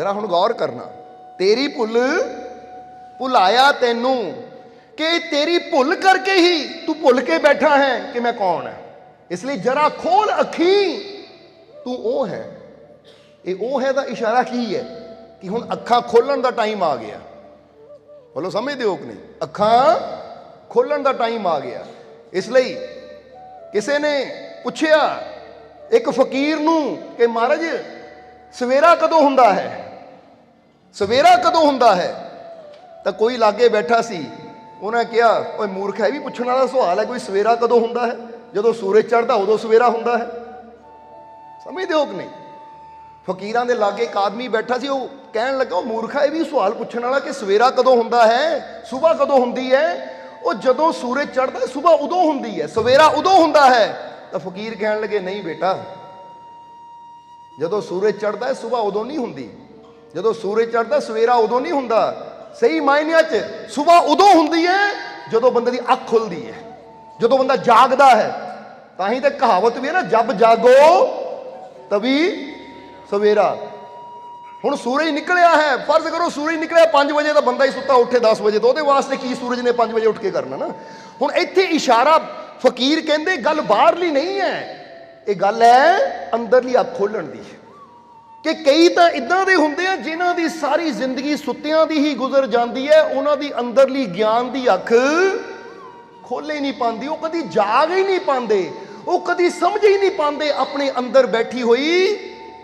ਜਰਾ ਹੁਣ ਗੌਰ ਕਰਨਾ। ਤੇਰੀ ਭੁੱਲ ਭੁਲਾਇਆ ਤੈਨੂੰ ਕਿ ਤੇਰੀ ਭੁੱਲ ਕਰਕੇ ਹੀ ਤੂੰ ਭੁੱਲ ਕੇ ਬੈਠਾ ਹੈ ਕਿ ਮੈਂ ਕੌਣ ਹਾਂ। ਇਸ ਲਈ ਜਰਾ ਖੋਲ ਅੱਖੀ, ਤੂੰ ਉਹ ਹੈ। ਇਹ ਉਹ ਹੈ ਦਾ ਇਸ਼ਾਰਾ ਕੀ ਹੈ ਕਿ ਹੁਣ ਅੱਖਾਂ ਖੋਲਣ ਦਾ ਟਾਈਮ ਆ ਗਿਆ। ਬੋਲੋ, ਸਮਝਦੇ ਹੋ ਕਿ ਨਹੀਂ? ਅੱਖਾਂ ਖੋਲਣ ਦਾ ਟਾਈਮ ਆ ਗਿਆ। ਇਸ ਲਈ ਕਿਸੇ ਨੇ ਪੁੱਛਿਆ ਇੱਕ ਫਕੀਰ ਨੂੰ ਕਿ ਮਹਾਰਾਜ, ਸਵੇਰਾ ਕਦੋਂ ਹੁੰਦਾ ਹੈ? ਸਵੇਰਾ ਕਦੋਂ ਹੁੰਦਾ ਹੈ? ਤਾਂ ਕੋਈ ਲਾਗੇ ਬੈਠਾ ਸੀ, ਉਹਨਾਂ ਕਿਹਾ, ਓਏ ਮੂਰਖ ਹੈ ਵੀ ਪੁੱਛਣ ਵਾਲਾ ਸਵਾਲ ਹੈ, ਕੋਈ ਸਵੇਰਾ ਕਦੋਂ ਹੁੰਦਾ ਹੈ? ਜਦੋਂ ਸੂਰਜ ਚੜ੍ਹਦਾ, ਉਦੋਂ ਸਵੇਰਾ ਹੁੰਦਾ ਹੈ। ਸਮਝਦੇ ਹੋ ਕਿ ਨਹੀਂ? ਫਕੀਰਾਂ ਦੇ ਲਾਗੇ ਇੱਕ ਆਦਮੀ ਬੈਠਾ ਸੀ, ਉਹ ਕਹਿਣ ਲੱਗਾ ਉਹ ਮੂਰਖਾ, ਇਹ ਵੀ ਸਵਾਲ ਪੁੱਛਣ ਵਾਲਾ ਕਿ ਸਵੇਰਾ ਕਦੋਂ ਹੁੰਦਾ ਹੈ? ਸਵੇਰ ਕਦੋਂ ਹੁੰਦੀ ਹੈ? ਉਹ ਜਦੋਂ ਸੂਰਜ ਚੜ੍ਹਦਾ, ਸਵੇਰ ਉਦੋਂ ਹੁੰਦੀ ਹੈ, ਸਵੇਰਾ ਉਦੋਂ ਹੁੰਦਾ ਹੈ। ਤਾਂ ਫਕੀਰ ਕਹਿਣ ਲੱਗੇ, ਨਹੀਂ ਬੇਟਾ, ਜਦੋਂ ਸੂਰਜ ਚੜ੍ਹਦਾ ਹੈ ਸਵੇਰ ਉਦੋਂ ਨਹੀਂ ਹੁੰਦੀ। ਜਦੋਂ ਸੂਰਜ ਚੜ੍ਹਦਾ, ਸਵੇਰਾ ਉਦੋਂ ਨਹੀਂ ਹੁੰਦਾ। ਸਹੀ ਮਾਇਨਿਆਂ 'ਚ ਸਵੇਰ ਉਦੋਂ ਹੁੰਦੀ ਹੈ ਜਦੋਂ ਬੰਦੇ ਦੀ ਅੱਖ ਖੁੱਲਦੀ ਹੈ ਜਦੋਂ ਬੰਦਾ ਜਾਗਦਾ ਹੈ, ਤਾਂ ਹੀ ਤੇ ਕਹਾਵਤ ਵੀ ਹੈ ਨਾ, ਜਬ ਜਾਗੋ ਤਵੀ ਸਵੇਰਾ। ਹੁਣ ਸੂਰਜ ਨਿਕਲਿਆ ਹੈ, ਫਰਜ਼ ਕਰੋ ਸੂਰਜ ਨਿਕਲਿਆ 5 ਵਜੇ ਤਾਂ ਬੰਦਾ ਹੀ ਸੁੱਤਾ, ਉੱਠੇ 10 ਵਜੇ ਤੋਂ। ਉਹਦੇ ਵਾਸਤੇ ਕੀ ਸੂਰਜ ਨੇ 5 ਵਜੇ ਉੱਠ ਕੇ ਕਰਨਾ ਨਾ? ਹੁਣ ਇੱਥੇ ਇਸ਼ਾਰਾ ਫਕੀਰ ਕਹਿੰਦੇ, ਗੱਲ ਬਾਹਰਲੀ ਨਹੀਂ ਹੈ। ਇਹ ਗੱਲ ਹੈ, ਅੰਦਰਲੀ ਅੱਖ ਖੋਲਣ ਦੀ। ਕਿ ਕਈ ਤਾਂ ਇਦਾਂ ਦੇ ਹੁੰਦੇ ਆ ਜਿਨ੍ਹਾਂ ਦੀ ਸਾਰੀ ਜ਼ਿੰਦਗੀ ਸੁੱਤਿਆਂ ਦੀ ਹੀ ਗੁਜ਼ਰ ਜਾਂਦੀ ਹੈ, ਉਹਨਾਂ ਦੀ ਅੰਦਰਲੀ ਗਿਆਨ ਦੀ ਅੱਖ ਖੋਲੇ ਹੀ ਨਹੀਂ ਪਾਉਂਦੀ, ਉਹ ਕਦੀ ਜਾਗ ਹੀ ਨਹੀਂ ਪਾਉਂਦੇ, ਉਹ ਕਦੀ ਸਮਝ ਹੀ ਨਹੀਂ ਪਾਉਂਦੇ ਆਪਣੇ ਅੰਦਰ ਬੈਠੀ ਹੋਈ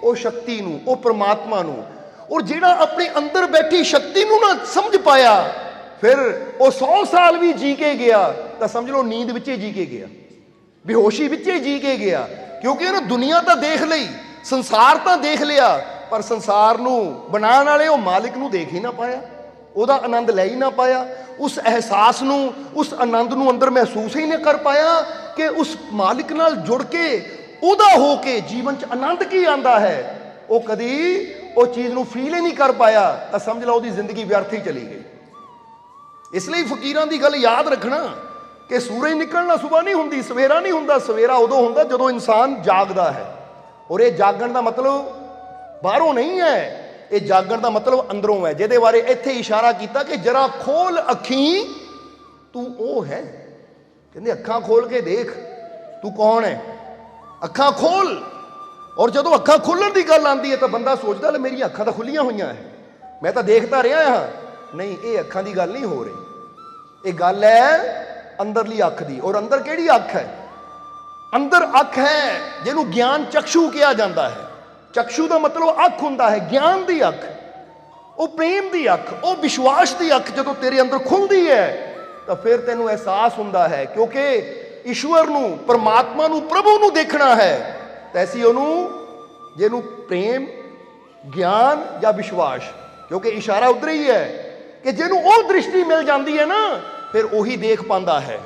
ਉਹ ਸ਼ਕਤੀ ਨੂੰ, ਉਹ ਪ੍ਰਮਾਤਮਾ ਨੂੰ। ਔਰ ਜਿਹੜਾ ਆਪਣੇ ਅੰਦਰ ਬੈਠੀ ਸ਼ਕਤੀ ਨੂੰ ਨਾ ਸਮਝ ਪਾਇਆ, ਫਿਰ ਉਹ 100 ਸਾਲ ਵੀ ਜੀ ਕੇ ਗਿਆ, ਤਾਂ ਸਮਝ ਲਓ ਨੀਂਦ ਵਿੱਚ ਹੀ ਜੀ ਕੇ ਗਿਆ। ਬੇਹੋਸ਼ੀ ਵਿੱਚ ਹੀ ਜੀ ਕੇ ਗਿਆ, ਕਿਉਂਕਿ ਉਹਨੇ ਦੁਨੀਆ ਤਾਂ ਦੇਖ ਲਈ। ਸੰਸਾਰ ਤਾਂ ਦੇਖ ਲਿਆ, ਪਰ ਸੰਸਾਰ ਨੂੰ ਬਣਾਉਣ ਵਾਲੇ ਉਹ ਮਾਲਿਕ ਨੂੰ ਦੇਖ ਹੀ ਨਾ ਪਾਇਆ, ਉਹਦਾ ਆਨੰਦ ਲੈ ਹੀ ਨਾ ਪਾਇਆ, ਉਸ ਅਹਿਸਾਸ ਨੂੰ, ਉਸ ਆਨੰਦ ਨੂੰ ਅੰਦਰ ਮਹਿਸੂਸ ਹੀ ਨਾ ਕਰ ਪਾਇਆ ਕਿ ਉਸ ਮਾਲਿਕ ਨਾਲ ਜੁੜ ਕੇ, ਉਹਦਾ ਹੋ ਕੇ ਜੀਵਨ 'ਚ ਆਨੰਦ ਕੀ ਆਂਦਾ ਹੈ? ਉਹ ਕਦੀ ਉਹ ਚੀਜ਼ ਨੂੰ ਫੀਲ ਹੀ ਨਹੀਂ ਕਰ ਪਾਇਆ, ਤਾਂ ਸਮਝ ਲਓ ਉਹਦੀ ਜ਼ਿੰਦਗੀ ਵਿਅਰਥ ਹੀ ਚਲੀ ਗਈ। ਇਸ ਲਈ ਫਕੀਰਾਂ ਦੀ ਗੱਲ ਯਾਦ ਰੱਖਣਾ ਕਿ ਸੂਰਜ ਨਿਕਲਣਾ ਸਵੇਰ ਨਹੀਂ ਹੁੰਦੀ, ਸਵੇਰਾ ਨਹੀਂ ਹੁੰਦਾ, ਸਵੇਰਾ ਉਦੋਂ ਹੁੰਦਾ ਜਦੋਂ ਇਨਸਾਨ ਜਾਗਦਾ ਹੈ। ਔਰ ਇਹ ਜਾਗਣ ਦਾ ਮਤਲਬ ਬਾਹਰੋਂ ਨਹੀਂ ਹੈ। ਇਹ ਜਾਗਣ ਦਾ ਮਤਲਬ ਅੰਦਰੋਂ ਹੈ। ਜਿਹਦੇ ਬਾਰੇ ਇੱਥੇ ਇਸ਼ਾਰਾ ਕੀਤਾ ਕਿ ਜਰਾ ਖੋਲ ਅੱਖੀਂ, ਤੂੰ ਉਹ ਹੈ। ਕਹਿੰਦੇ ਅੱਖਾਂ ਖੋਲ ਕੇ ਦੇਖ, ਤੂੰ ਕੌਣ ਹੈ? ਅੱਖਾਂ ਖੋਲ। ਔਰ ਜਦੋਂ ਅੱਖਾਂ ਖੋਲਣ ਦੀ ਗੱਲ ਆਉਂਦੀ ਹੈ ਤਾਂ ਬੰਦਾ ਸੋਚਦਾ, ਲੈ ਮੇਰੀਆਂ ਅੱਖਾਂ ਤਾਂ ਖੁੱਲੀਆਂ ਹੋਈਆਂ ਹੈ। ਮੈਂ ਤਾਂ ਦੇਖਦਾ ਰਿਹਾ ਹਾਂ। ਨਹੀਂ, ਇਹ ਅੱਖਾਂ ਦੀ ਗੱਲ ਨਹੀਂ ਹੋ ਰਹੀ। ਇਹ ਗੱਲ ਹੈ ਅੰਦਰਲੀ ਅੱਖ ਦੀ। ਔਰ ਅੰਦਰ ਕਿਹੜੀ ਅੱਖ ਹੈ? ਅੰਦਰ ਅੱਖ ਹੈ, ਜਿਹਨੂੰ ਗਿਆਨ ਚਕਸ਼ੂ ਕਿਹਾ ਜਾਂਦਾ ਹੈ। ਚਕਸ਼ੂ ਦਾ ਮਤਲਬ ਅੱਖ ਹੁੰਦਾ ਹੈ, ਗਿਆਨ ਦੀ ਅੱਖ। ਉਹ ਪ੍ਰੇਮ ਦੀ ਅੱਖ, ਉਹ ਵਿਸ਼ਵਾਸ ਦੀ ਅੱਖ ਜਦੋਂ ਤੇਰੇ ਅੰਦਰ ਖੁੱਲਦੀ ਹੈ, ਤਾਂ ਫਿਰ ਤੈਨੂੰ ਅਹਿਸਾਸ ਹੁੰਦਾ ਹੈ, ਕਿਉਂਕਿ ਈਸ਼ਵਰ ਨੂੰ, ਪਰਮਾਤਮਾ ਨੂੰ, ਪ੍ਰਭੂ ਨੂੰ ਦੇਖਣਾ ਹੈ ਤੈਸੀ ਉਹਨੂੰ, ਜਿਹਨੂੰ ਪ੍ਰੇਮ, ਗਿਆਨ ਜਾਂ ਵਿਸ਼ਵਾਸ, ਕਿਉਂਕਿ ਇਸ਼ਾਰਾ ਉਧਰ ਹੀ ਹੈ, ਕਿ ਜਿਹਨੂੰ ਉਹ ਦ੍ਰਿਸ਼ਟੀ ਮਿਲ ਜਾਂਦੀ ਹੈ ਨਾ, ਫਿਰ ਉਹੀ ਦੇਖ ਪਾਉਂਦਾ ਹੈ।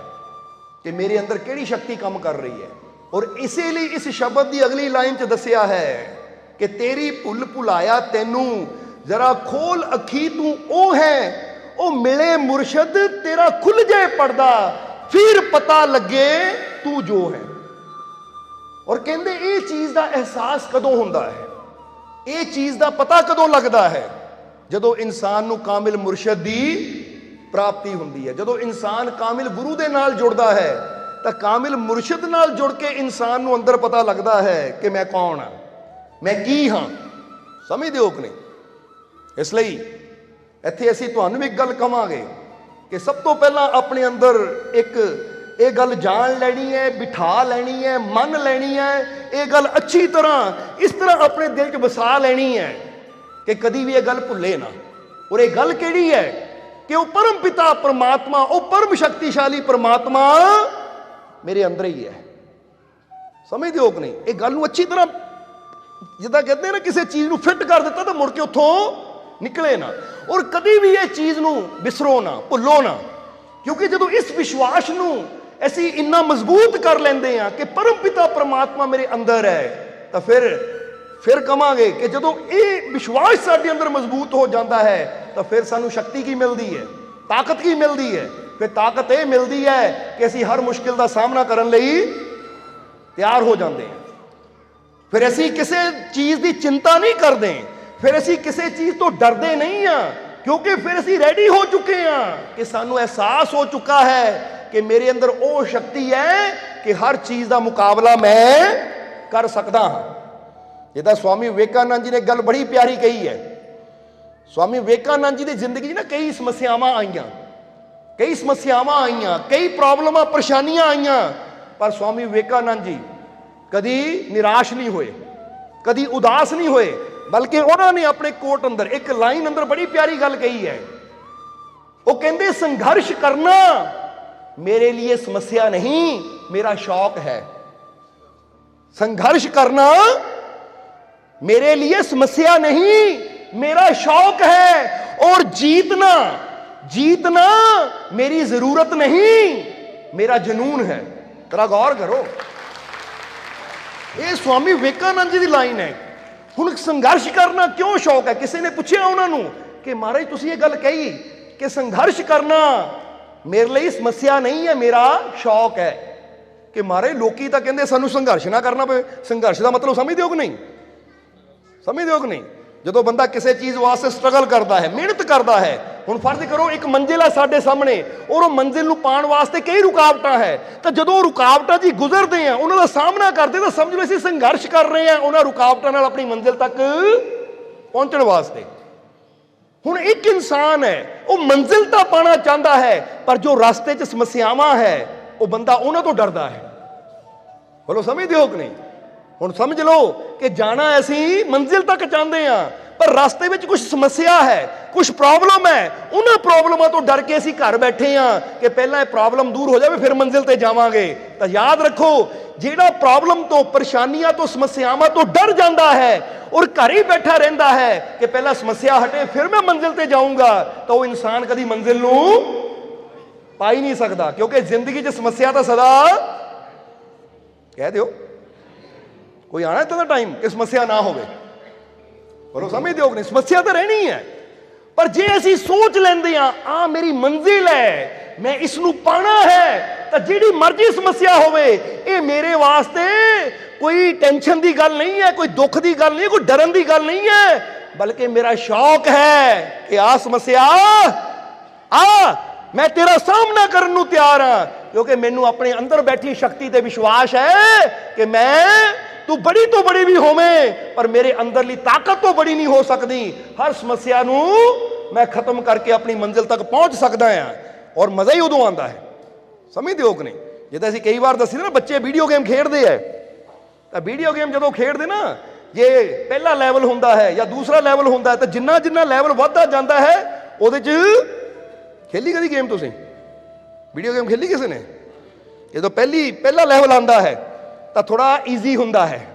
ਕਿ ਮੇਰੇ ਅੰਦਰ ਕਿਹੜੀ ਸ਼ਕਤੀ ਕੰਮ ਕਰ ਰਹੀ ਹੈ ਔਰ ਇਸੇ ਲਈ ਇਸ ਸ਼ਬਦ ਦੀ ਅਗਲੀ ਲਾਈਨ 'ਚ ਦੱਸਿਆ ਹੈ ਕਿ ਤੇਰੀ ਭੁੱਲ ਭੁਲਾਇਆ ਤੈਨੂੰ ਜ਼ਰਾ ਖੋਲ ਅੱਖੀ ਤੂੰ ਉਹ ਹੈ ਉਹ ਮਿਲੇ ਮੁਰਸ਼ਦ ਤੇਰਾ ਖੁੱਲ ਜਾਏ ਪਰਦਾ ਫਿਰ ਪਤਾ ਲੱਗੇ ਤੂੰ ਜੋ ਹੈ ਔਰ ਕਹਿੰਦੇ ਇਹ ਚੀਜ਼ ਦਾ ਅਹਿਸਾਸ ਕਦੋਂ ਹੁੰਦਾ ਹੈ ਇਹ ਚੀਜ਼ ਦਾ ਪਤਾ ਕਦੋਂ ਲੱਗਦਾ ਹੈ ਜਦੋਂ ਇਨਸਾਨ ਨੂੰ ਕਾਮਿਲ ਮੁਰਸ਼ਦ ਦੀ ਪ੍ਰਾਪਤੀ ਹੁੰਦੀ ਹੈ। ਜਦੋਂ ਇਨਸਾਨ ਕਾਮਿਲ ਗੁਰੂ ਦੇ ਨਾਲ ਜੁੜਦਾ ਹੈ, ਤਾਂ ਕਾਮਿਲ ਮੁਰਸ਼ਿਦ ਨਾਲ ਜੁੜ ਕੇ ਇਨਸਾਨ ਨੂੰ ਅੰਦਰ ਪਤਾ ਲੱਗਦਾ ਹੈ ਕਿ ਮੈਂ ਕੌਣ ਹਾਂ, ਮੈਂ ਕੀ ਹਾਂ। ਸਮਝਦੇ ਹੋ ਕਿ ਨਹੀਂ? ਇਸ ਲਈ ਇੱਥੇ ਅਸੀਂ ਤੁਹਾਨੂੰ ਵੀ ਇੱਕ ਗੱਲ ਕਵਾਂਗੇ ਕਿ ਸਭ ਤੋਂ ਪਹਿਲਾਂ ਆਪਣੇ ਅੰਦਰ ਇੱਕ ਇਹ ਗੱਲ ਜਾਣ ਲੈਣੀ ਹੈ, ਬਿਠਾ ਲੈਣੀ ਹੈ, ਮੰਨ ਲੈਣੀ ਹੈ, ਇਹ ਗੱਲ ਅੱਛੀ ਤਰ੍ਹਾਂ, ਇਸ ਤਰ੍ਹਾਂ ਆਪਣੇ ਦਿਲ 'ਚ ਵਸਾ ਲੈਣੀ ਹੈ ਕਿ ਕਦੀ ਵੀ ਇਹ ਗੱਲ ਭੁੱਲੇ ਨਾ। ਔਰ ਇਹ ਗੱਲ ਕਿਹੜੀ ਹੈ? ਕਿ ਉਹ ਪਰਮ ਪਿਤਾ, ਪਰਮਾਤਮਾ, ਉਹ ਪਰਮ ਸ਼ਕਤੀਸ਼ਾਲੀ ਪਰਮਾਤਮਾ ਮੇਰੇ ਅੰਦਰ ਹੀ ਹੈ। ਸਮਝਦੇ ਹੋ ਕਿ ਨਹੀਂ? ਇਹ ਗੱਲ ਨੂੰ ਅੱਛੀ ਤਰ੍ਹਾਂ ਜਿੱਦਾਂ ਕਹਿੰਦੇ ਨਾ, ਕਿਸੇ ਚੀਜ਼ ਨੂੰ ਫਿੱਟ ਕਰ ਦਿੱਤਾ ਤਾਂ ਮੁੜ ਕੇ ਉੱਥੋਂ ਨਿਕਲੇ ਨਾ। ਔਰ ਕਦੀ ਵੀ ਇਹ ਚੀਜ਼ ਨੂੰ ਵਿਸਰੋ ਨਾ, ਭੁੱਲੋ ਨਾ। ਕਿਉਂਕਿ ਜਦੋਂ ਇਸ ਵਿਸ਼ਵਾਸ ਨੂੰ ਅਸੀਂ ਇੰਨਾ ਮਜ਼ਬੂਤ ਕਰ ਲੈਂਦੇ ਆ ਕਿ ਪਰਮ ਪਿਤਾ, ਪਰਮਾਤਮਾ ਮੇਰੇ ਅੰਦਰ ਹੈ, ਤਾਂ ਫਿਰ ਫਿਰ ਕਵਾਂਗੇ ਕਿ ਜਦੋਂ ਇਹ ਵਿਸ਼ਵਾਸ ਸਾਡੇ ਅੰਦਰ ਮਜ਼ਬੂਤ ਹੋ ਜਾਂਦਾ ਹੈ, ਤਾਂ ਫਿਰ ਸਾਨੂੰ ਸ਼ਕਤੀ ਕੀ ਮਿਲਦੀ ਹੈ? ਤਾਕਤ ਕੀ ਮਿਲਦੀ ਹੈ? ਫਿਰ ਤਾਕਤ ਇਹ ਮਿਲਦੀ ਹੈ ਕਿ ਅਸੀਂ ਹਰ ਮੁਸ਼ਕਿਲ ਦਾ ਸਾਹਮਣਾ ਕਰਨ ਲਈ ਤਿਆਰ ਹੋ ਜਾਂਦੇ ਹਾਂ। ਫਿਰ ਅਸੀਂ ਕਿਸੇ ਚੀਜ਼ ਦੀ ਚਿੰਤਾ ਨਹੀਂ ਕਰਦੇ, ਫਿਰ ਅਸੀਂ ਕਿਸੇ ਚੀਜ਼ ਤੋਂ ਡਰਦੇ ਨਹੀਂ ਆ ਕਿਉਂਕਿ ਫਿਰ ਅਸੀਂ ਰੈਡੀ ਹੋ ਚੁੱਕੇ ਆ ਕਿ ਸਾਨੂੰ ਅਹਿਸਾਸ ਹੋ ਚੁੱਕਾ ਹੈ ਕਿ ਮੇਰੇ ਅੰਦਰ ਉਹ ਸ਼ਕਤੀ ਹੈ ਕਿ ਹਰ ਚੀਜ਼ ਦਾ ਮੁਕਾਬਲਾ ਮੈਂ ਕਰ ਸਕਦਾ ਹਾਂ। ਜਿੱਦਾਂ ਸਵਾਮੀ ਵਿਵੇਕਾਨੰਦ ਜੀ ਨੇ ਗੱਲ ਬੜੀ ਪਿਆਰੀ ਕਹੀ ਹੈ। ਸਵਾਮੀ ਵਿਵੇਕਾਨੰਦ ਜੀ ਦੀ ਜ਼ਿੰਦਗੀ 'ਚ ਨਾ ਕਈ ਸਮੱਸਿਆਵਾਂ ਆਈਆਂ। ਕਈ ਸਮੱਸਿਆਵਾਂ ਆਈਆਂ, ਕਈ ਪ੍ਰੋਬਲਮਾਂ, ਪਰੇਸ਼ਾਨੀਆਂ ਆਈਆਂ। ਪਰ ਸਵਾਮੀ ਵਿਵੇਕਾਨੰਦ ਜੀ ਕਦੀ ਨਿਰਾਸ਼ ਨਹੀਂ ਹੋਏ, ਕਦੀ ਉਦਾਸ ਨਹੀਂ ਹੋਏ, ਬਲਕਿ ਉਹਨਾਂ ਨੇ ਆਪਣੇ ਕੋਟ ਅੰਦਰ, ਇੱਕ ਲਾਈਨ ਅੰਦਰ ਬੜੀ ਪਿਆਰੀ ਗੱਲ ਕਹੀ ਹੈ। ਉਹ ਕਹਿੰਦੇ, ਸੰਘਰਸ਼ ਕਰਨਾ ਮੇਰੇ ਲਈ ਸਮੱਸਿਆ ਨਹੀਂ, ਮੇਰਾ ਸ਼ੌਕ ਹੈ। ਸੰਘਰਸ਼ ਕਰਨਾ मेरे लिए समस्या नहीं मेरा शौक है और जीतना जीतना मेरी जरूरत नहीं मेरा जुनून है तरा गौर करो ਇਹ ਸਵਾਮੀ ਵਿਵੇਕਾਨੰਦ ਜੀ ਦੀ ਲਾਈਨ ਹੈ ਹੁਣ ਸੰਘਰਸ਼ ਕਰਨਾ ਕਿਉਂ ਸ਼ੌਕ ਹੈ ਕਿਸੇ ਨੇ ਪੁੱਛਿਆ ਉਹਨਾਂ ਨੂੰ ਕਿ ਮਹਾਰਾਜ ਤੁਸੀਂ ਇਹ ਗੱਲ ਕਹੀ ਕਿ ਸੰਘਰਸ਼ ਕਰਨਾ ਮੇਰੇ ਲਈ ਸਮੱਸਿਆ ਨਹੀਂ ਹੈ ਮੇਰਾ ਸ਼ੌਕ ਹੈ ਕਿ ਮਹਾਰਾਜ ਲੋਕੀ ਤਾਂ ਕਹਿੰਦੇ ਸਾਨੂੰ ਸੰਘਰਸ਼ ਨਾ ਕਰਨਾ ਪਵੇ ਸੰਘਰਸ਼ ਦਾ ਮਤਲਬ ਸਮਝਦੇ ਹੋ ਕਿ ਨਹੀਂ ਸਮਝਦੇ ਹੋ ਕਿ ਨਹੀਂ? ਜਦੋਂ ਬੰਦਾ ਕਿਸੇ ਚੀਜ਼ ਵਾਸਤੇ ਸਟਰਗਲ ਕਰਦਾ ਹੈ, ਮਿਹਨਤ ਕਰਦਾ ਹੈ, ਹੁਣ ਫਰਜ਼ ਕਰੋ ਇੱਕ ਮੰਜ਼ਿਲ ਹੈ ਸਾਡੇ ਸਾਹਮਣੇ, ਔਰ ਉਹ ਮੰਜ਼ਿਲ ਨੂੰ ਪਾਉਣ ਵਾਸਤੇ ਕਈ ਰੁਕਾਵਟਾਂ ਹੈ, ਤਾਂ ਜਦੋਂ ਉਹ ਰੁਕਾਵਟਾਂ ਜੀ ਗੁਜ਼ਰਦੇ ਆ, ਉਹਨਾਂ ਦਾ ਸਾਹਮਣਾ ਕਰਦੇ, ਤਾਂ ਸਮਝ ਲਓ ਅਸੀਂ ਸੰਘਰਸ਼ ਕਰ ਰਹੇ ਆ, ਉਹਨਾਂ ਰੁਕਾਵਟਾਂ ਨਾਲ ਆਪਣੀ ਮੰਜ਼ਿਲ ਤੱਕ ਪਹੁੰਚਣ ਵਾਸਤੇ। ਹੁਣ ਇੱਕ ਇਨਸਾਨ ਹੈ, ਉਹ ਮੰਜ਼ਿਲ ਤਾਂ ਪਾਣਾ ਚਾਹੁੰਦਾ ਹੈ, ਪਰ ਜੋ ਰਸਤੇ 'ਚ ਸਮੱਸਿਆਵਾਂ ਹੈ, ਉਹ ਬੰਦਾ ਉਹਨਾਂ ਤੋਂ ਡਰਦਾ ਹੈ। ਬੋਲੋ, ਸਮਝਦੇ ਹੋ ਕਿ ਨਹੀਂ? ਹੁਣ ਸਮਝ ਲਓ ਕਿ ਜਾਣਾ ਅਸੀਂ ਮੰਜ਼ਿਲ ਤੱਕ ਚਾਹੁੰਦੇ ਆ ਪਰ ਰਸਤੇ ਵਿੱਚ ਕੁਝ ਸਮੱਸਿਆ ਹੈ ਕੁਝ ਪ੍ਰੋਬਲਮ ਹੈ। ਉਹਨਾਂ ਪ੍ਰੋਬਲਮਾਂ ਤੋਂ ਡਰ ਕੇ ਅਸੀਂ ਘਰ ਬੈਠੇ ਆ ਕਿ ਪਹਿਲਾਂ ਇਹ ਪ੍ਰੋਬਲਮ ਦੂਰ ਹੋ ਜਾਵੇ, ਫਿਰ ਮੰਜ਼ਿਲ ਤੇ ਜਾਵਾਂਗੇ। ਤਾਂ ਯਾਦ ਰੱਖੋ, ਜਿਹੜਾ ਪ੍ਰੋਬਲਮ ਤੋਂ, ਪਰੇਸ਼ਾਨੀਆਂ ਤੋਂ, ਸਮੱਸਿਆਵਾਂ ਤੋਂ ਡਰ ਜਾਂਦਾ ਹੈ, ਔਰ ਘਰ ਹੀ ਬੈਠਾ ਰਹਿੰਦਾ ਹੈ ਕਿ ਪਹਿਲਾਂ ਸਮੱਸਿਆ ਹਟੇ, ਫਿਰ ਮੈਂ ਮੰਜ਼ਿਲ ਤੇ ਜਾਊਂਗਾ, ਤਾਂ ਉਹ ਇਨਸਾਨ ਕਦੀ ਮੰਜ਼ਿਲ ਨੂੰ ਪਾਈ ਨਹੀਂ ਸਕਦਾ, ਕਿਉਂਕਿ ਜ਼ਿੰਦਗੀ 'ਚ ਸਮੱਸਿਆ ਤਾਂ ਸਦਾ ਕਹਿ ਦਿਓ। ਕੋਈ ਆਣਾ ਇਦਾਂ ਦਾ ਟਾਈਮ ਕਿ ਸਮੱਸਿਆ ਨਾ ਹੋਵੇ। ਪਰ ਉਹ ਸਮਝਦੇ ਹੋ ਕਿ ਸਮੱਸਿਆ ਤਾਂ ਰਹਿਣੀ ਹੈ। ਪਰ ਜੇ ਅਸੀਂ ਸੋਚ ਲੈਂਦੇ ਆ ਆ ਮੇਰੀ ਮੰਜ਼ਿਲ ਹੈ, ਮੈਂ ਇਸ ਨੂੰ ਪਾਣਾ ਹੈ, ਤਾਂ ਜਿਹੜੀ ਮਰਜ਼ੀ ਸਮੱਸਿਆ ਹੋਵੇ, ਇਹ ਮੇਰੇ ਵਾਸਤੇ ਕੋਈ ਟੈਨਸ਼ਨ ਦੀ ਗੱਲ ਨਹੀਂ ਹੈ, ਕੋਈ ਦੁੱਖ ਦੀ ਗੱਲ ਨਹੀਂ ਕੋਈ ਡਰਨ ਦੀ ਗੱਲ ਨਹੀਂ ਹੈ। ਬਲਕਿ ਮੇਰਾ ਸ਼ੌਕ ਹੈ ਕਿ ਆ ਸਮੱਸਿਆ ਆ ਮੈਂ ਤੇਰਾ ਸਾਹਮਣਾ ਕਰਨ ਨੂੰ ਤਿਆਰ ਹਾਂ। ਕਿਉਂਕਿ ਮੈਨੂੰ ਆਪਣੇ ਅੰਦਰ ਬੈਠੀ ਸ਼ਕਤੀ ਤੇ ਵਿਸ਼ਵਾਸ ਹੈ ਕਿ ਮੈਂ ਤੂੰ ਬੜੀ ਤੋਂ ਬੜੀ ਵੀ ਹੋਵੇਂ, ਪਰ ਮੇਰੇ ਅੰਦਰਲੀ ਤਾਕਤ ਤੋਂ ਬੜੀ ਨਹੀਂ ਹੋ ਸਕਦੀ। ਹਰ ਸਮੱਸਿਆ ਨੂੰ ਮੈਂ ਖਤਮ ਕਰਕੇ ਆਪਣੀ ਮੰਜ਼ਿਲ ਤੱਕ ਪਹੁੰਚ ਸਕਦਾ ਹਾਂ ਔਰ ਮਜ਼ਾ ਹੀ ਉਦੋਂ ਆਉਂਦਾ ਹੈ। ਸਮਝਦੇ ਹੋ ਕਿ ਨਹੀਂ ਜਿੱਦਾਂ ਅਸੀਂ ਕਈ ਵਾਰ ਦੱਸੀ ਨਾ, ਬੱਚੇ ਵੀਡੀਓ ਗੇਮ ਖੇਡਦੇ ਆ ਤਾਂ ਵੀਡੀਓ ਗੇਮ ਜਦੋਂ ਖੇਡਦੇ ਨਾ, ਜੇ ਪਹਿਲਾ ਲੈਵਲ ਹੁੰਦਾ ਹੈ ਜਾਂ ਦੂਸਰਾ ਲੈਵਲ ਹੁੰਦਾ ਹੈ, ਤਾਂ ਜਿੰਨਾ ਜਿੰਨਾ ਲੈਵਲ ਵੱਧਦਾ ਜਾਂਦਾ ਹੈ, ਉਹਦੇ 'ਚ ਖੇਲੀ ਕਦੀ ਗੇਮ ਤੁਸੀਂ? ਵੀਡੀਓ ਗੇਮ ਖੇਲੀ ਕਿਸੇ ਨੇ? ਜਦੋਂ ਪਹਿਲੀ, ਪਹਿਲਾ ਲੈਵਲ ਆਂਦਾ ਹੈ ਤਾਂ ਥੋੜਾ ਈਜ਼ੀ ਹੁੰਦਾ ਹੈ।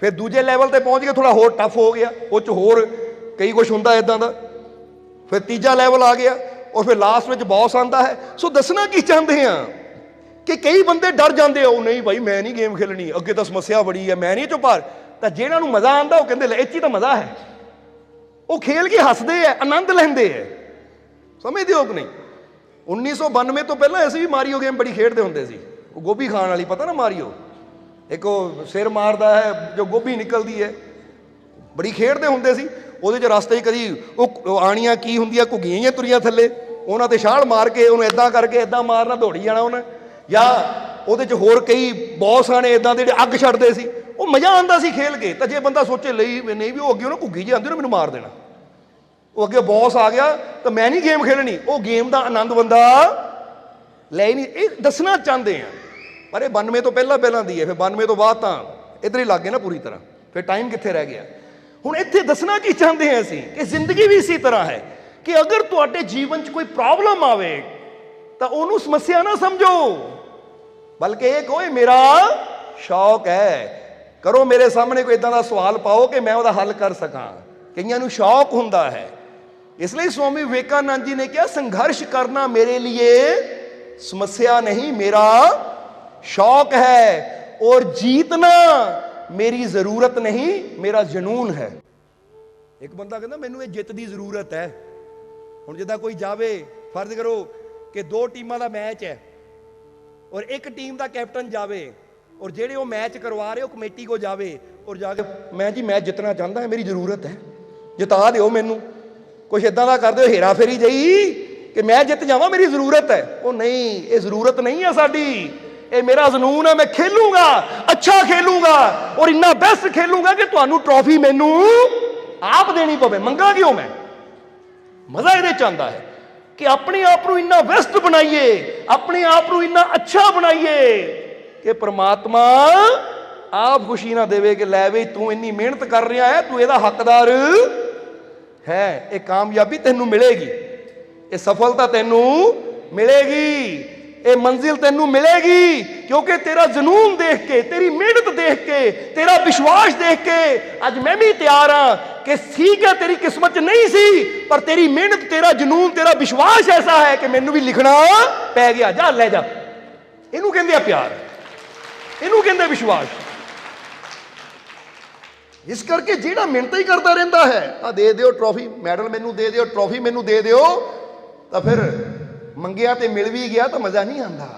ਫਿਰ ਦੂਜੇ ਲੈਵਲ ਤੇ ਪਹੁੰਚ ਕੇ ਥੋੜਾ ਹੋਰ ਟਫ ਹੋ ਗਿਆ, ਉਹ ਚ ਹੋਰ ਕਈ ਕੁਝ ਹੁੰਦਾ ਇਦਾਂ ਦਾ। ਫਿਰ ਤੀਜਾ ਲੈਵਲ ਆ ਗਿਆ ਔਰ ਫਿਰ ਲਾਸਟ ਵਿੱਚ ਬੌਸ ਆਂਦਾ ਹੈ। ਸੋ ਦੱਸਣਾ ਕੀ ਚਾਹੁੰਦੇ ਆ? ਕਿ ਕਈ ਬੰਦੇ ਡਰ ਜਾਂਦੇ ਆ, ਉਹ ਨਹੀਂ ਭਾਈ ਮੈਂ ਨਹੀਂ ਗੇਮ ਖੇਲਣੀ, ਅੱਗੇ ਤਾਂ ਸਮੱਸਿਆ ਬੜੀ ਹੈ ਮੈਂ ਨਹੀਂ ਚੋ ਪਾਰ ਤਾਂ ਜਿਹਨਾਂ ਨੂੰ ਮਜ਼ਾ ਆਂਦਾ ਉਹ ਕਹਿੰਦੇ ਲੈ ਇੱਚੀ ਤਾਂ ਮਜ਼ਾ ਹੈ। ਉਹ ਖੇਲ ਕੇ ਹੱਸਦੇ ਆ, ਆਨੰਦ ਲੈਂਦੇ ਆ। ਸਮਝਦੇ ਹੋ ਕਿ ਨਹੀਂ? 1992 ਤੋਂ ਪਹਿਲਾਂ ਅਸੀਂ ਵੀ ਮਾਰੀਓ ਗੇਮ ਬੜੀ ਖੇਡਦੇ ਹੁੰਦੇ ਸੀ। ਉਹ ਗੋਭੀ ਖਾਣ ਵਾਲੀ, ਪਤਾ ਨਾ ਮਾਰੀਓ ਇੱਕ ਉਹ ਸਿਰ ਮਾਰਦਾ ਹੈ, ਜੋ ਗੋਭੀ ਨਿਕਲਦੀ ਹੈ। ਬੜੀ ਖੇਡਦੇ ਹੁੰਦੇ ਸੀ। ਉਹਦੇ 'ਚ ਰਸਤੇ 'ਚ ਕਦੀ ਉਹ ਉਹ ਆਣੀਆਂ ਕੀ ਹੁੰਦੀਆਂ, ਘੁੱਗੀਆਂ ਜਿਹੀਆਂ ਤੁਰੀਆਂ ਥੱਲੇ। ਉਹਨਾਂ ਤੇ ਛਾਲ ਮਾਰ ਕੇ ਉਹਨੂੰ ਇਦਾਂ ਕਰਕੇ ਇਦਾਂ ਮਾਰਨਾ ਦੌੜੀ ਜਾਣਾ ਉਹਨੇ। ਜਾਂ ਉਹਦੇ 'ਚ ਹੋਰ ਕਈ ਬੌਸਾਂ ਨੇ ਇਦਾਂ ਦੇ ਜਿਹੜੇ ਅੱਗ ਛੱਡਦੇ ਸੀ। ਉਹ ਮਜ਼ਾ ਆਉਂਦਾ ਸੀ ਖੇਲ ਕੇ। ਤਾਂ ਜੇ ਬੰਦਾ ਸੋਚੇ ਲਈ ਵੀ, ਨਹੀਂ ਵੀ ਉਹ ਅੱਗੇ ਉਹਨੂੰ ਘੁੱਗੀ ਜਿਹੀ ਆਉਂਦੀ, ਉਹਨੇ ਮੈਨੂੰ ਮਾਰ ਦੇਣਾ। ਉਹ ਅੱਗੇ ਬੌਸ ਆ ਗਿਆ, ਤਾਂ ਮੈਂ ਨਹੀਂ ਗੇਮ ਖੇਲਣੀ। ਉਹ ਗੇਮ ਦਾ ਆਨੰਦ ਬੰਦਾ ਲੈ ਨਹੀਂ। ਇਹ ਦੱਸਣਾ ਚਾਹੁੰਦੇ ਆ। ਪਰ ਇਹ 92 ਤੋਂ ਪਹਿਲਾਂ ਪਹਿਲਾਂ ਦੀ ਹੈ, ਫਿਰ 92 ਤੋਂ ਬਾਅਦ ਤਾਂ ਇਧਰ ਹੀ ਲੱਗ ਗਏ ਨਾ ਪੂਰੀ ਤਰ੍ਹਾਂ। ਫਿਰ ਟਾਈਮ ਕਿੱਥੇ ਰਹਿ ਗਿਆ? ਹੁਣ ਇੱਥੇ ਦੱਸਣਾ ਕੀ ਚਾਹੁੰਦੇ ਹਾਂ ਅਸੀਂ ਕਿ ਜ਼ਿੰਦਗੀ ਵੀ ਇਸੇ ਤਰ੍ਹਾਂ ਹੈ ਕਿ ਅਗਰ ਤੁਹਾਡੇ ਜੀਵਨ 'ਚ ਕੋਈ ਪ੍ਰੋਬਲਮ ਆਵੇ, ਤਾਂ ਉਹਨੂੰ ਸਮੱਸਿਆ ਨਾ ਸਮਝੋ। ਬਲਕਿ ਇਹ ਕਹੋ ਮੇਰਾ ਸ਼ੌਕ ਹੈ। ਕਰੋ ਮੇਰੇ ਸਾਹਮਣੇ ਕੋਈ ਇਦਾਂ ਦਾ ਸਵਾਲ ਪਾਓ ਕਿ ਮੈਂ ਉਹਦਾ ਹੱਲ ਕਰ ਸਕਾਂ। ਕਈਆਂ ਨੂੰ ਸ਼ੌਕ ਹੁੰਦਾ ਹੈ। ਇਸ ਲਈ ਸਵਾਮੀ ਵਿਵੇਕਾਨੰਦ ਜੀ ਨੇ ਕਿਹਾ, ਸੰਘਰਸ਼ ਕਰਨਾ ਮੇਰੇ ਲਈ ਸਮੱਸਿਆ ਨਹੀਂ, ਮੇਰਾ शौक है और जीतना ਮੇਰੀ ਜ਼ਰੂਰਤ ਨਹੀਂ ਮੇਰਾ ਜਨੂਨ ਹੈ ਇੱਕ ਬੰਦਾ ਕਹਿੰਦਾ ਮੈਨੂੰ ਇਹ ਜਿੱਤ ਦੀ ਜ਼ਰੂਰਤ ਹੈ ਹੁਣ ਜਿੱਦਾਂ ਕੋਈ ਜਾਵੇ ਫਰਜ਼ ਕਰੋ ਕਿ ਦੋ ਟੀਮਾਂ ਦਾ ਮੈਚ ਹੈ ਔਰ ਇੱਕ ਟੀਮ ਦਾ ਕੈਪਟਨ ਜਾਵੇ ਔਰ ਜਿਹੜੇ ਉਹ ਮੈਚ ਕਰਵਾ ਰਹੇ ਉਹ ਕਮੇਟੀ ਕੋ ਜਾਵੇ ਔਰ ਜਾ ਕੇ ਮੈਂ ਜੀ ਮੈਚ ਜਿੱਤਣਾ ਚਾਹੁੰਦਾ ਹਾਂ ਮੇਰੀ ਜ਼ਰੂਰਤ ਹੈ ਜਿਤਾ ਦਿਓ ਮੈਨੂੰ ਕੁਛ ਇਦਾਂ ਦਾ ਕਰ ਦਿਓ ਹੇਰਾ ਫੇਰੀ ਜਈ ਕਿ ਮੈਂ ਜਿੱਤ ਜਾਵਾਂ ਮੇਰੀ ਜ਼ਰੂਰਤ ਹੈ ਉਹ ਨਹੀਂ ਇਹ ਜ਼ਰੂਰਤ ਨਹੀਂ ਹੈ ਸਾਡੀ ਇਹ ਮੇਰਾ ਜਨੂਨ ਹੈ, ਮੈਂ ਖੇਲੂੰਗਾ, ਅੱਛਾ ਖੇਲੂੰਗਾ ਔਰ ਇੰਨਾ ਬੈਸਟ ਖੇਲੂੰਗਾ ਕਿ ਤੁਹਾਨੂੰ ਟਰੋਫੀ ਮੈਨੂੰ ਆਪ ਦੇਣੀ ਪਵੇ। ਮੰਗਾ ਕਿਉਂ ਮੈਂ? ਮਜ਼ਾ ਇਹਦੇ ਚ ਆਉਂਦਾ ਹੈ ਕਿ ਆਪਣੇ ਆਪ ਨੂੰ ਇੰਨਾ ਬੈਸਟ ਬਣਾਈਏ, ਆਪਣੇ ਆਪ ਨੂੰ ਇੰਨਾ ਅੱਛਾ ਬਣਾਈਏ ਕਿ ਪ੍ਰਮਾਤਮਾ ਆਪ ਖੁਸ਼ੀ ਨਾ ਦੇਵੇ ਕਿ ਲੈ ਵੀ ਤੂੰ ਇੰਨੀ ਮਿਹਨਤ ਕਰ ਰਿਹਾ ਹੈ, ਤੂੰ ਇਹਦਾ ਹੱਕਦਾਰ ਹੈ, ਇਹ ਕਾਮਯਾਬੀ ਤੈਨੂੰ ਮਿਲੇਗੀ, ਇਹ ਸਫਲਤਾ ਤੈਨੂੰ ਮਿਲੇਗੀ। ਇਹ ਮੰਜ਼ਿਲ ਤੈਨੂੰ ਮਿਲੇਗੀ, ਕਿਉਂਕਿ ਤੇਰਾ ਜਨੂਨ ਦੇਖ ਕੇ, ਤੇਰੀ ਮਿਹਨਤ ਦੇਖ ਕੇ, ਤੇਰਾ ਵਿਸ਼ਵਾਸ ਦੇਖ ਕੇ ਅੱਜ ਮੈਂ ਵੀ ਤਿਆਰ ਹਾਂ ਕਿ ਠੀਕ ਹੈ, ਤੇਰੀ ਕਿਸਮਤ 'ਚ ਨਹੀਂ ਸੀ, ਪਰ ਤੇਰੀ ਮਿਹਨਤ, ਤੇਰਾ ਜਨੂਨ, ਤੇਰਾ ਵਿਸ਼ਵਾਸ ਐਸਾ ਹੈ ਕਿ ਮੈਨੂੰ ਵੀ ਲਿਖਣਾ ਪੈ ਗਿਆ। ਜਾ, ਲੈ ਜਾ। ਇਹਨੂੰ ਕਹਿੰਦੇ ਆ ਪਿਆਰ। ਇਹਨੂੰ ਕਹਿੰਦੇ ਵਿਸ਼ਵਾਸ। ਇਸ ਕਰਕੇ ਜਿਹੜਾ ਮਿਹਨਤ ਹੀ ਕਰਦਾ ਰਹਿੰਦਾ ਹੈ ਆ ਦੇ ਦਿਓ ਟਰੋਫੀ ਮੈਡਲ ਮੈਨੂੰ ਦੇ ਦਿਓ ਟਰੋਫੀ ਮੈਨੂੰ ਦੇ ਦਿਓ, ਤਾਂ ਫਿਰ ਮੰਗਿਆ ਤੇ ਮਿਲ ਵੀ ਗਿਆ ਤਾਂ ਮਜ਼ਾ ਨਹੀਂ ਆਂਦਾ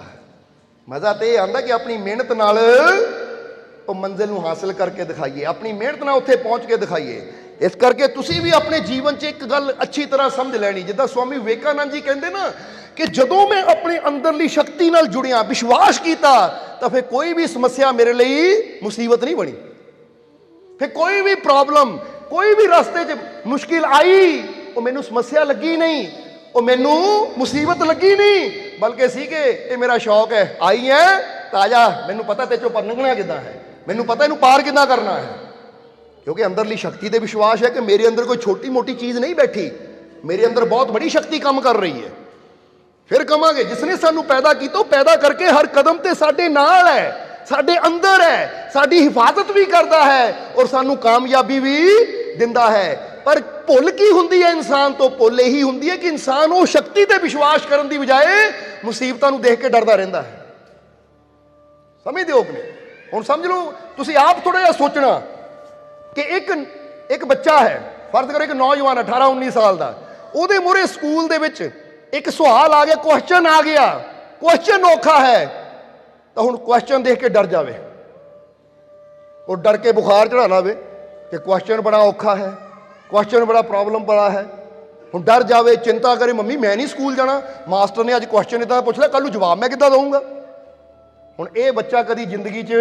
ਮਜ਼ਾ ਤੇ ਇਹ ਆਂਦਾ ਕਿ ਆਪਣੀ ਮਿਹਨਤ ਨਾਲ ਉਹ ਮੰਜ਼ਿਲ ਨੂੰ ਹਾਸਲ ਕਰਕੇ ਦਿਖਾਈਏ, ਆਪਣੀ ਮਿਹਨਤ ਨਾਲ ਉੱਥੇ ਪਹੁੰਚ ਕੇ ਦਿਖਾਈਏ। ਇਸ ਕਰਕੇ ਤੁਸੀਂ ਵੀ ਆਪਣੇ ਜੀਵਨ 'ਚ ਇੱਕ ਗੱਲ ਅੱਛੀ ਤਰ੍ਹਾਂ ਸਮਝ ਲੈਣੀ, ਜਿੱਦਾਂ ਸਵਾਮੀ ਵਿਵੇਕਾਨੰਦ ਜੀ ਕਹਿੰਦੇ ਨਾ ਕਿ ਜਦੋਂ ਮੈਂ ਆਪਣੇ ਅੰਦਰਲੀ ਸ਼ਕਤੀ ਨਾਲ ਜੁੜਿਆ, ਵਿਸ਼ਵਾਸ ਕੀਤਾ, ਤਾਂ ਫਿਰ ਕੋਈ ਵੀ ਸਮੱਸਿਆ ਮੇਰੇ ਲਈ ਮੁਸੀਬਤ ਨਹੀਂ ਬਣੀ। ਫਿਰ ਕੋਈ ਵੀ ਪ੍ਰੋਬਲਮ ਕੋਈ ਵੀ ਰਸਤੇ 'ਚ ਮੁਸ਼ਕਿਲ ਆਈ, ਉਹ ਮੈਨੂੰ ਸਮੱਸਿਆ ਲੱਗੀ ਨਹੀਂ। ਉਹ ਮੈਨੂੰ ਮੁਸੀਬਤ ਲੱਗੀ ਨਹੀਂ, ਬਲਕਿ ਸੀ ਕਿ ਇਹ ਮੇਰਾ ਸ਼ੌਕ ਹੈ। ਆਈ ਹੈ ਤਾਜਾ, ਮੈਨੂੰ ਪਤਾ ਤੇ ਚੋਂ ਪਰ ਲੰਘਣਾ ਕਿੱਦਾਂ ਹੈ। ਮੈਨੂੰ ਪਤਾ ਇਹਨੂੰ ਪਾਰ ਕਿੱਦਾਂ ਕਰਨਾ ਹੈ। ਕਿਉਂਕਿ ਅੰਦਰਲੀ ਸ਼ਕਤੀ ਤੇ ਵਿਸ਼ਵਾਸ ਹੈ ਕਿ ਮੇਰੇ ਅੰਦਰ ਕੋਈ ਛੋਟੀ ਮੋਟੀ ਚੀਜ਼ ਨਹੀਂ ਬੈਠੀ। ਮੇਰੇ ਅੰਦਰ ਬਹੁਤ ਬੜੀ ਸ਼ਕਤੀ ਕੰਮ ਕਰ ਰਹੀ ਹੈ। ਫਿਰ ਕਵਾਂਗੇ ਜਿਸਨੇ ਸਾਨੂੰ ਪੈਦਾ ਕੀਤਾ, ਉਹ ਪੈਦਾ ਕਰਕੇ ਹਰ ਕਦਮ ਤੇ ਸਾਡੇ ਨਾਲ ਹੈ, ਸਾਡੇ ਅੰਦਰ ਹੈ, ਸਾਡੀ ਹਿਫਾਜ਼ਤ ਵੀ ਕਰਦਾ ਹੈ ਔਰ ਸਾਨੂੰ ਕਾਮਯਾਬੀ ਵੀ ਦਿੰਦਾ ਹੈ। ਪਰ ਭੁੱਲ ਕੀ ਹੁੰਦੀ ਹੈ ਇਨਸਾਨ ਤੋਂ? ਭੁੱਲ ਇਹੀ ਹੁੰਦੀ ਹੈ ਕਿ ਇਨਸਾਨ ਉਹ ਸ਼ਕਤੀ ਤੇ ਵਿਸ਼ਵਾਸ ਕਰਨ ਦੀ ਬਜਾਏ ਮੁਸੀਬਤਾਂ ਨੂੰ ਦੇਖ ਕੇ ਡਰਦਾ ਰਹਿੰਦਾ ਹੈ। ਸਮਝਦੇ ਹੋ ਕਿ ਹੁਣ ਸਮਝ ਲਓ, ਤੁਸੀਂ ਆਪ ਥੋੜਾ ਜਿਹਾ ਸੋਚਣਾ ਕਿ ਇੱਕ ਇੱਕ ਬੱਚਾ ਹੈ, ਫਰਜ਼ ਕਰੋ ਇੱਕ ਨੌਜਵਾਨ 18 19 ਸਾਲ ਦਾ, ਉਹਦੇ ਮੂਹਰੇ ਸਕੂਲ ਦੇ ਵਿੱਚ ਇੱਕ ਸਵਾਲ ਆ ਗਿਆ ਕੁਐਸਚਨ ਆ ਗਿਆ ਕੁਐਸਚਨ ਔਖਾ ਹੈ, ਤਾਂ ਹੁਣ ਕੁਐਸਚਨ ਦੇਖ ਕੇ ਡਰ ਜਾਵੇ। ਉਹ ਡਰ ਕੇ ਬੁਖਾਰ ਚੜਾ ਲਾਵੇ ਕਿ ਕੁਐਸਚਨ ਬੜਾ ਔਖਾ ਹੈ। ਕੁਐਸਚਨ ਬੜਾ ਪ੍ਰੋਬਲਮ ਬੜਾ ਹੈ। ਹੁਣ ਡਰ ਜਾਵੇ, ਚਿੰਤਾ ਕਰੇ, ਮੰਮੀ ਮੈਂ ਨਹੀਂ ਸਕੂਲ ਜਾਣਾ। ਮਾਸਟਰ ਨੇ ਅੱਜ ਕੁਐਸਚਨ ਇਦਾਂ ਪੁੱਛ ਲਿਆ ਕੱਲ ਨੂੰ ਜਵਾਬ ਮੈਂ ਕਿੱਦਾਂ ਦਊਂਗਾ? ਹੁਣ ਇਹ ਬੱਚਾ ਕਦੀ ਜ਼ਿੰਦਗੀ 'ਚ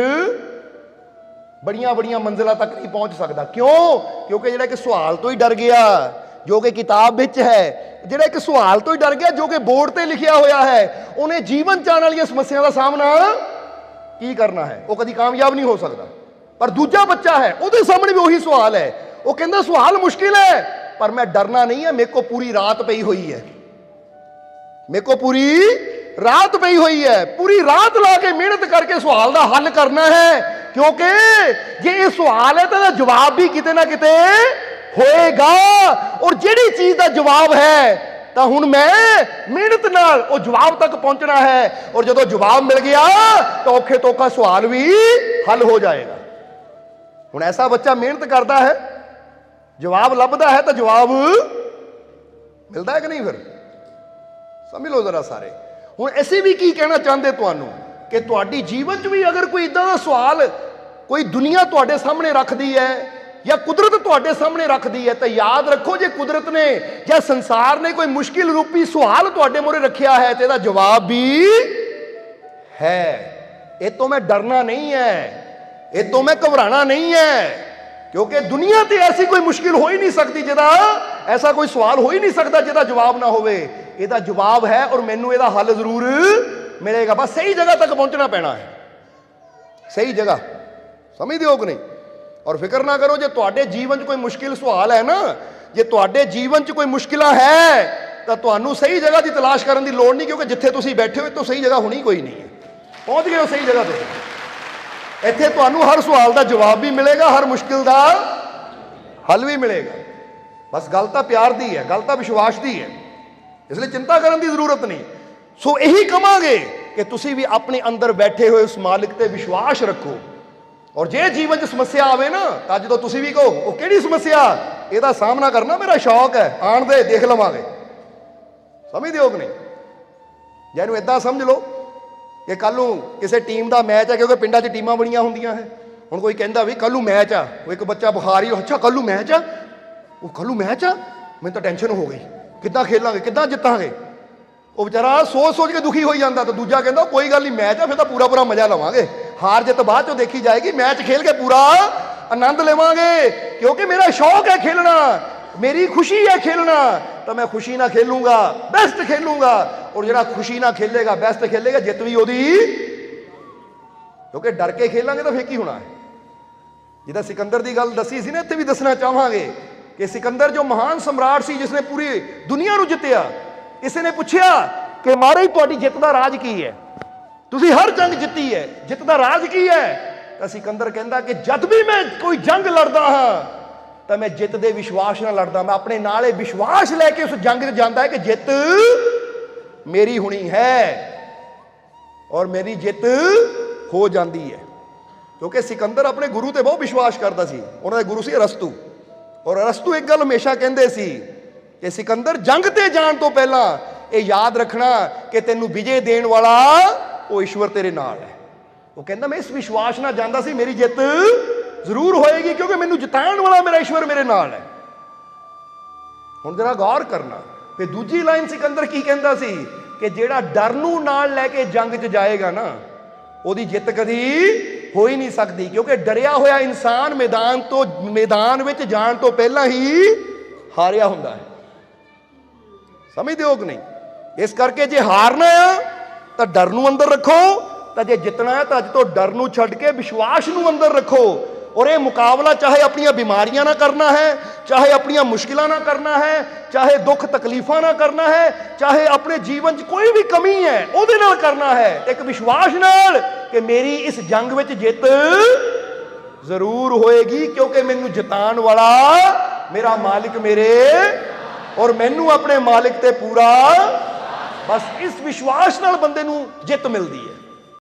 ਬੜੀਆਂ ਬੜੀਆਂ ਮੰਜ਼ਿਲਾਂ ਤੱਕ ਨਹੀਂ ਪਹੁੰਚ ਸਕਦਾ। ਕਿਉਂ? ਕਿਉਂਕਿ ਜਿਹੜਾ ਇੱਕ ਸਵਾਲ ਤੋਂ ਹੀ ਡਰ ਗਿਆ, ਜੋ ਕਿ ਕਿਤਾਬ ਵਿੱਚ ਹੈ, ਜਿਹੜਾ ਇੱਕ ਸਵਾਲ ਤੋਂ ਹੀ ਡਰ ਗਿਆ, ਜੋ ਕਿ ਬੋਰਡ ਤੇ ਲਿਖਿਆ ਹੋਇਆ ਹੈ, ਉਹਨੇ ਜੀਵਨ ਚਾਣ ਵਾਲੀਆਂ ਸਮੱਸਿਆਵਾਂ ਦਾ ਸਾਹਮਣਾ ਕੀ ਕਰਨਾ ਹੈ? ਉਹ ਕਦੀ ਕਾਮਯਾਬ ਨਹੀਂ ਹੋ ਸਕਦਾ। ਪਰ ਦੂਜਾ ਬੱਚਾ ਹੈ, ਉਹਦੇ ਸਾਹਮਣੇ ਵੀ ਉਹੀ ਸਵਾਲ ਹੈ। ਉਹ ਕਹਿੰਦਾ ਸਵਾਲ ਮੁਸ਼ਕਿਲ ਹੈ, ਪਰ ਮੈਂ ਡਰਨਾ ਨਹੀਂ ਹੈ, ਮੇਰੇ ਕੋ ਪੂਰੀ ਰਾਤ ਪਈ ਹੋਈ ਹੈ। ਮੇਰੇ ਕੋ ਪੂਰੀ ਰਾਤ ਪਈ ਹੋਈ ਹੈ। ਪੂਰੀ ਰਾਤ ਲਾ ਕੇ ਮਿਹਨਤ ਕਰਕੇ ਸਵਾਲ ਦਾ ਹੱਲ ਕਰਨਾ ਹੈ, ਕਿਉਂਕਿ ਜੇ ਇਹ ਸਵਾਲ ਹੈ, ਤਾਂ ਇਹਦਾ ਜਵਾਬ ਵੀ ਕਿਤੇ ਨਾ ਕਿਤੇ ਹੋਏਗਾ। ਔਰ ਜਿਹੜੀ ਚੀਜ਼ ਦਾ ਜਵਾਬ ਹੈ, ਤਾਂ ਹੁਣ ਮੈਂ ਮਿਹਨਤ ਨਾਲ ਉਹ ਜਵਾਬ ਤੱਕ ਪਹੁੰਚਣਾ ਹੈ। ਔਰ ਜਦੋਂ ਜਵਾਬ ਮਿਲ ਗਿਆ, ਤਾਂ ਔਖੇ ਤੋਖਾ ਸਵਾਲ ਵੀ ਹੱਲ ਹੋ ਜਾਏਗਾ। ਹੁਣ ਐਸਾ ਬੱਚਾ ਮਿਹਨਤ ਕਰਦਾ ਹੈ ਜਵਾਬ ਲੱਭਦਾ ਹੈ ਤਾਂ ਜਵਾਬ ਮਿਲਦਾ ਹੈ ਕਿ ਨਹੀਂ ਫਿਰ? ਸਮਝ ਲਓ ਜ਼ਰਾ ਸਾਰੇ। ਹੁਣ ਅਸੀਂ ਵੀ ਕੀ ਕਹਿਣਾ ਚਾਹੁੰਦੇ ਤੁਹਾਨੂੰ? ਕਿ ਤੁਹਾਡੀ ਜੀਵਨ 'ਚ ਵੀ ਅਗਰ ਕੋਈ ਇਦਾਂ ਦਾ ਸਵਾਲ ਕੋਈ ਦੁਨੀਆ ਤੁਹਾਡੇ ਸਾਹਮਣੇ ਰੱਖਦੀ ਹੈ ਜਾਂ ਕੁਦਰਤ ਤੁਹਾਡੇ ਸਾਹਮਣੇ ਰੱਖਦੀ ਹੈ, ਤਾਂ ਯਾਦ ਰੱਖੋ ਜੇ ਕੁਦਰਤ ਨੇ ਜਾਂ ਸੰਸਾਰ ਨੇ ਕੋਈ ਮੁਸ਼ਕਿਲ ਰੂਪੀ ਸਵਾਲ ਤੁਹਾਡੇ ਮੂਹਰੇ ਰੱਖਿਆ ਹੈ ਤੇ ਇਹਦਾ ਜਵਾਬ ਵੀ ਹੈ। ਇਹ ਤੋਂ ਮੈਂ ਡਰਨਾ ਨਹੀਂ ਹੈ। ਇਹ ਤੋਂ ਮੈਂ ਘਬਰਾਣਾ ਨਹੀਂ ਹੈ। ਕਿਉਂਕਿ ਦੁਨੀਆ ਤੇ ਐਸੀ ਕੋਈ ਮੁਸ਼ਕਿਲ ਹੋ ਹੀ ਨਹੀਂ ਸਕਦੀ ਜਿਹਦਾ ਐਸਾ ਕੋਈ ਸਵਾਲ ਹੋ ਹੀ ਨਹੀਂ ਸਕਦਾ ਜਿਹਦਾ ਜਵਾਬ ਨਾ ਹੋਵੇ। ਇਹਦਾ ਜਵਾਬ ਹੈ ਔਰ ਮੈਨੂੰ ਇਹਦਾ ਹੱਲ ਜ਼ਰੂਰ ਮਿਲੇਗਾ। ਬਸ ਸਹੀ ਜਗ੍ਹਾ ਤੱਕ ਪਹੁੰਚਣਾ ਪੈਣਾ ਹੈ। ਸਹੀ ਜਗ੍ਹਾ। ਸਮਝਦੇ ਹੋ ਕਿ ਨਹੀਂ? ਔਰ ਫਿਕਰ ਨਾ ਕਰੋ, ਜੇ ਤੁਹਾਡੇ ਜੀਵਨ 'ਚ ਕੋਈ ਮੁਸ਼ਕਿਲ ਸਵਾਲ ਹੈ ਨਾ, ਜੇ ਤੁਹਾਡੇ ਜੀਵਨ 'ਚ ਕੋਈ ਮੁਸ਼ਕਿਲਾਂ ਹੈ, ਤਾਂ ਤੁਹਾਨੂੰ ਸਹੀ ਜਗ੍ਹਾ ਦੀ ਤਲਾਸ਼ ਕਰਨ ਦੀ ਲੋੜ ਨਹੀਂ, ਕਿਉਂਕਿ ਜਿੱਥੇ ਤੁਸੀਂ ਬੈਠੇ ਹੋ, ਇਹ ਤੋਂ ਸਹੀ ਜਗ੍ਹਾ ਹੋਣੀ ਕੋਈ ਨਹੀਂ ਹੈ। ਪਹੁੰਚ ਗਏ ਹੋ ਸਹੀ ਜਗ੍ਹਾ ਤੇ। ਇੱਥੇ ਤੁਹਾਨੂੰ ਹਰ ਸਵਾਲ ਦਾ ਜਵਾਬ ਵੀ ਮਿਲੇਗਾ, ਹਰ ਮੁਸ਼ਕਿਲ ਦਾ ਹੱਲ ਵੀ ਮਿਲੇਗਾ। ਬਸ ਗੱਲ ਤਾਂ ਪਿਆਰ ਦੀ ਹੈ, ਗੱਲ ਤਾਂ ਵਿਸ਼ਵਾਸ ਦੀ ਹੈ। ਇਸ ਲਈ ਚਿੰਤਾ ਕਰਨ ਦੀ ਜ਼ਰੂਰਤ ਨਹੀਂ। ਸੋ ਇਹੀ ਕਵਾਂਗੇ ਕਿ ਤੁਸੀਂ ਵੀ ਆਪਣੇ ਅੰਦਰ ਬੈਠੇ ਹੋਏ ਉਸ ਮਾਲਕ ਤੇ ਵਿਸ਼ਵਾਸ ਰੱਖੋ। ਔਰ ਜੇ ਜੀਵਨ 'ਚ ਸਮੱਸਿਆ ਆਵੇ ਨਾ, ਤਾਂ ਜਦੋਂ ਤੁਸੀਂ ਵੀ ਕਹੋ, ਉਹ ਕਿਹੜੀ ਸਮੱਸਿਆ? ਇਹਦਾ ਸਾਹਮਣਾ ਕਰਨਾ ਮੇਰਾ ਸ਼ੌਕ ਹੈ ਆਣ ਦੇ, ਦੇਖ ਲਵਾਂਗੇ। ਸਮਝਦੇ ਹੋ ਕਿ ਨਹੀਂ? ਜਾਂ ਇਹਨੂੰ ਇਦਾਂ ਸਮਝ ਲਓ ਕਿ ਕੱਲ ਨੂੰ ਕਿਸੇ ਟੀਮ ਦਾ ਮੈਚ ਹੈ, ਕਿਉਂਕਿ ਪਿੰਡਾਂ 'ਚ ਟੀਮਾਂ ਬਣੀਆਂ ਹੁੰਦੀਆਂ ਹੈ ਹੁਣ ਕੋਈ ਕਹਿੰਦਾ ਵੀ ਕੱਲ ਨੂੰ ਮੈਚ ਆ, ਉਹ ਇੱਕ ਬੱਚਾ ਬੁਖਾਰੀ ਅੱਛਾ ਕੱਲ ਨੂੰ ਮੈਚ ਆ? ਉਹ ਕੱਲੂ ਮੈਚ ਆ? ਮੈਨੂੰ ਤਾਂ ਟੈਨਸ਼ਨ ਹੋ ਗਈ। ਕਿੱਦਾਂ ਖੇਲਾਂਗੇ, ਕਿੱਦਾਂ ਜਿੱਤਾਂਗੇ? ਉਹ ਵਿਚਾਰਾ ਸੋਚ ਸੋਚ ਕੇ ਦੁਖੀ ਹੋਈ ਜਾਂਦਾ ਤਾਂ ਦੂਜਾ ਕਹਿੰਦਾ, ਕੋਈ ਗੱਲ ਨਹੀਂ, ਮੈਚ ਆ, ਫਿਰ ਤਾਂ ਪੂਰਾ ਪੂਰਾ ਮਜ਼ਾ ਲਵਾਂਗੇ। ਹਾਰ ਜਿੱਤ ਬਾਅਦ ਚੋਂ ਦੇਖੀ ਜਾਏਗੀ, ਮੈਚ ਖੇਲ ਕੇ ਪੂਰਾ ਆਨੰਦ ਲਵਾਂਗੇ। ਕਿਉਂਕਿ ਮੇਰਾ ਸ਼ੌਕ ਹੈ ਖੇਲਣਾ, ਮੇਰੀ ਖੁਸ਼ੀ ਹੈ ਖੇਲਣਾ। ਤਾਂ ਮੈਂ ਖੁਸ਼ੀ ਨਾਲ ਖੇਲੂੰਗਾ ਬੈਸਟ ਖੇਲੂੰਗਾ। ਔਰ ਜਿਹੜਾ ਖੁਸ਼ੀ ਨਾਲ ਖੇਲੇਗਾ ਬੈਸਟ ਖੇਲੇਗਾ, ਜਿੱਤ ਵੀ ਉਹਦੀ। ਕਿਉਂਕਿ ਡਰ ਕੇ ਖੇਲਾਂਗੇ ਤਾਂ ਫੇਰ ਕੀ ਹੋਣਾ ਹੈ? ਜਿਹਦਾ ਸਿਕੰਦਰ ਦੀ ਗੱਲ ਦੱਸੀ ਸੀ ਨਾ, ਇੱਥੇ ਵੀ ਦੱਸਣਾ ਚਾਹਾਂਗੇ ਕਿ ਸਿਕੰਦਰ ਜੋ ਮਹਾਨ ਸਮਰਾਟ ਸੀ, ਜਿਸਨੇ ਪੂਰੀ ਦੁਨੀਆ ਨੂੰ ਜਿੱਤਿਆ ਕਿਸੇ ਨੇ ਪੁੱਛਿਆ ਕਿ ਮਹਾਰਾਜ ਤੁਹਾਡੀ ਜਿੱਤ ਦਾ ਰਾਜ ਕੀ ਹੈ? ਤੁਸੀਂ ਹਰ ਜੰਗ ਜਿੱਤੀ ਹੈ, ਜਿੱਤ ਦਾ ਰਾਜ ਕੀ ਹੈ? ਤਾਂ ਸਿਕੰਦਰ ਕਹਿੰਦਾ ਕਿ ਜਦ ਵੀ ਮੈਂ ਕੋਈ ਜੰਗ ਲੜਦਾ ਹਾਂ, ਤਾਂ ਮੈਂ ਜਿੱਤ ਦੇ ਵਿਸ਼ਵਾਸ ਨਾਲ ਲੜਦਾ, ਮੈਂ ਆਪਣੇ ਨਾਲ ਇਹ ਵਿਸ਼ਵਾਸ ਲੈ ਕੇ ਉਸ ਜੰਗ 'ਚ ਜਾਂਦਾ ਹੈ ਕਿ ਜਿੱਤ ਮੇਰੀ ਹੋਣੀ ਹੈ ਔਰ ਮੇਰੀ ਜਿੱਤ ਹੋ ਜਾਂਦੀ ਹੈ। ਕਿਉਂਕਿ ਸਿਕੰਦਰ ਆਪਣੇ ਗੁਰੂ ਤੇ ਬਹੁਤ ਵਿਸ਼ਵਾਸ ਕਰਦਾ ਸੀ। ਉਹਨਾਂ ਦਾ ਗੁਰੂ ਸੀ ਰਸਤੂ ਔਰ ਰਸਤੂ ਇੱਕ ਗੱਲ ਹਮੇਸ਼ਾ ਕਹਿੰਦੇ ਸੀ ਕਿ ਸਿਕੰਦਰ ਜੰਗ ਤੇ ਜਾਣ ਤੋਂ ਪਹਿਲਾਂ ਇਹ ਯਾਦ ਰੱਖਣਾ ਕਿ ਤੈਨੂੰ ਵਿਜੇ ਦੇਣ ਵਾਲਾ ਉਹ ਈਸ਼ਵਰ ਤੇਰੇ ਨਾਲ ਹੈ। ਉਹ ਕਹਿੰਦਾ, ਮੈਂ ਇਸ ਵਿਸ਼ਵਾਸ ਨਾਲ ਜਾਂਦਾ ਸੀ, ਮੇਰੀ ਜਿੱਤ ਜ਼ਰੂਰ ਹੋਏਗੀ ਕਿਉਂਕਿ ਮੈਨੂੰ ਜਿਤਾਉਣ ਵਾਲਾ ਮੇਰਾ ਈਸ਼ਵਰ ਮੇਰੇ ਨਾਲ ਹੈ। ਹੁਣ ਜਰਾ ਗੌਰ ਕਰਨਾ। ਫਿਰ ਦੂਜੀ ਲਾਈਨ ਸਿਕੰਦਰ ਕੀ ਕਹਿੰਦਾ ਸੀ ਕਿ ਜਿਹੜਾ ਡਰ ਨੂੰ ਨਾਲ ਲੈ ਕੇ ਜੰਗ 'ਚ ਜਾਏਗਾ ਨਾ, ਉਹਦੀ ਜਿੱਤ ਕਦੀ ਹੋ ਹੀ ਨਹੀਂ ਸਕਦੀ, ਕਿਉਂਕਿ ਡਰਿਆ ਹੋਇਆ ਇਨਸਾਨ ਮੈਦਾਨ ਤੋਂ, ਮੈਦਾਨ ਵਿੱਚ ਜਾਣ ਤੋਂ ਪਹਿਲਾਂ ਹੀ ਹਾਰਿਆ ਹੁੰਦਾ ਹੈ। ਸਮਝਦੇ ਹੋ ਕਿ ਨਹੀਂ? ਇਸ ਕਰਕੇ ਜੇ ਹਾਰਨਾ ਆ, ਤਾਂ ਡਰ ਨੂੰ ਅੰਦਰ ਰੱਖੋ, ਤਾਂ ਜੇ ਜਿੱਤਣਾ ਹੈ ਤਾਂ ਅੱਜ ਤੋਂ ਡਰ ਨੂੰ ਛੱਡ ਕੇ ਵਿਸ਼ਵਾਸ ਨੂੰ ਅੰਦਰ ਰੱਖੋ। ਔਰ ਇਹ ਮੁਕਾਬਲਾ ਚਾਹੇ ਆਪਣੀਆਂ ਬਿਮਾਰੀਆਂ ਨਾਲ ਕਰਨਾ ਹੈ, ਚਾਹੇ ਆਪਣੀਆਂ ਮੁਸ਼ਕਿਲਾਂ ਨਾਲ ਕਰਨਾ ਹੈ, ਚਾਹੇ ਦੁੱਖ ਤਕਲੀਫਾਂ ਨਾਲ ਕਰਨਾ ਹੈ, ਚਾਹੇ ਆਪਣੇ ਜੀਵਨ 'ਚ ਕੋਈ ਵੀ ਕਮੀ ਹੈ, ਉਹਦੇ ਨਾਲ ਕਰਨਾ ਹੈ। ਇੱਕ ਵਿਸ਼ਵਾਸ ਨਾਲ ਕਿ ਮੇਰੀ ਇਸ ਜੰਗ ਵਿੱਚ ਜਿੱਤ ਜ਼ਰੂਰ ਹੋਏਗੀ, ਕਿਉਂਕਿ ਮੈਨੂੰ ਜਿਤਾਉਣ ਵਾਲਾ ਮੇਰਾ ਮਾਲਿਕ ਮੇਰੇ ਔਰ ਮੈਨੂੰ ਆਪਣੇ ਮਾਲਿਕ ਤੇ ਪੂਰਾ ਬਸ ਇਸ ਵਿਸ਼ਵਾਸ ਨਾਲ ਬੰਦੇ ਨੂੰ ਜਿੱਤ ਮਿਲਦੀ ਹੈ।